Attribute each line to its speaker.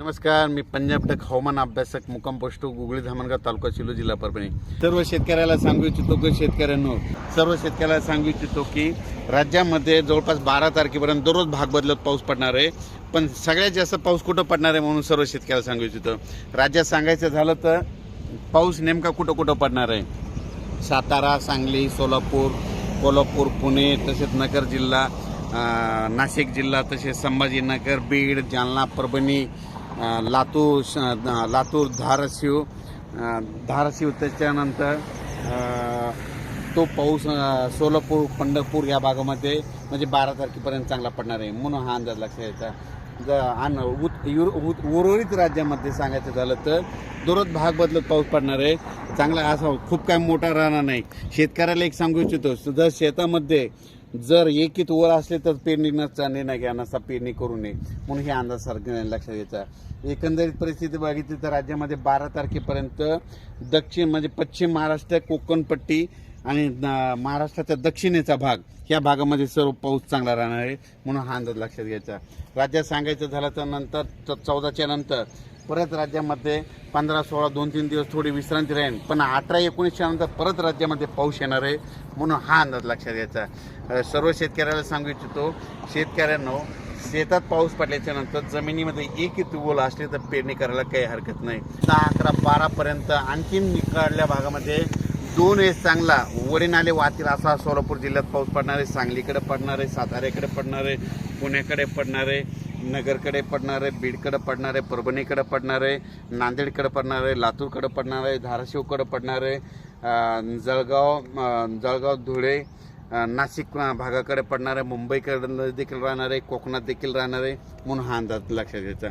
Speaker 1: नमस्कार मी पंजाब टक हवामान अभ्यासक मुक्काम पोस्ट गुगळी धामणगाव तालुका शिलो जिल्हा परभणी. सर्व शेतकऱ्याला सांगू इच्छितो की शेतकऱ्यांनो सर्व शेतकऱ्याला सांगू इच्छितो की राज्यामध्ये जवळपास बारा तारखेपर्यंत दररोज भाग बदलत पाऊस पडणार आहे. पण सगळ्यात जास्त पाऊस कुठं पडणार आहे म्हणून सर्व शेतकऱ्याला सांगू इच्छितो. राज्यात सांगायचं झालं तर पाऊस नेमका कुठं कुठं पडणार आहे? सातारा सांगली सोलापूर कोल्हापूर पुणे तसेच नगर जिल्हा नाशिक जिल्हा तसेच संभाजीनगर बीड जालना परभणी लातूर लातूर धाराशिव धाराशिव त्याच्यानंतर तो पाऊस सोलापूर पंढरपूर या भागामध्ये म्हणजे बारा तारखेपर्यंत चांगला पडणार आहे. म्हणून हा अंदाज लक्षात यायचा जर आणि उत- युर- उत- उर्वरित राज्यामध्ये सांगायचं झालं तर दररोज भाग बदलत पाऊस पडणार आहे. चांगला असा खूप काय मोठा राहणार नाही. शेतकऱ्याला एक सांगू इच्छितो जर शेतामध्ये जर एकीत वर असले तर पेरणी पेरणीचा निर्णय घ्या नसता पेरणी करू नये. म्हणून हे अंदाज सारखं लक्षात घ्यायचा एकंदरीत परिस्थिती बघितली तर राज्यामध्ये बारा तारखेपर्यंत दक्षिण म्हणजे पश्चिम महाराष्ट्र कोकण पट्टी आणि महाराष्ट्राच्या दक्षिणेचा भाग या भागामध्ये सर्व पाऊस चांगला राहणार आहे म्हणून हा अंदाज लक्षात घ्यायचा. राज्यात सांगायचं झालं तर नंतर चौदाच्या नंतर परत राज्यामध्ये पंधरा सोळा दोन तीन दिवस थोडी विश्रांती राहील पण अठरा एकोणीसच्या नंतर परत राज्यामध्ये पाऊस येणार आहे म्हणून हा अंदाज लक्षात घ्यायचा. सर्व शेतकऱ्याला सांगू इच्छितो शेतकऱ्यांनो शेतात पाऊस पडल्याच्या नंतर जमिनीमध्ये एक ओल असले तर पेरणी करायला काही हरकत नाही. दहा अकरा बारापर्यंत आणखीन निकडल्या भागामध्ये दोन वेळेस चांगला वडे आले वाहतील असा सोलापूर जिल्ह्यात पाऊस पडणार आहे सांगलीकडे पडणार आहे साताऱ्याकडे पडणार आहे पुण्याकडे पडणार आहे नगरकडे पडणार आहे बीडकडे पडणार आहे परभणीकडे पडणार आहे नांदेडकडे पडणार आहे लातूरकडे पडणार आहे धाराशिवकडे पडणार आहे जळगाव जळगाव धुळे नाशिक भागाकडे पडणार आहे मुंबईकडे देखील राहणार आहे कोकणात देखील राहणार आहे म्हणून हा अंदाज लक्षात घ्यायचा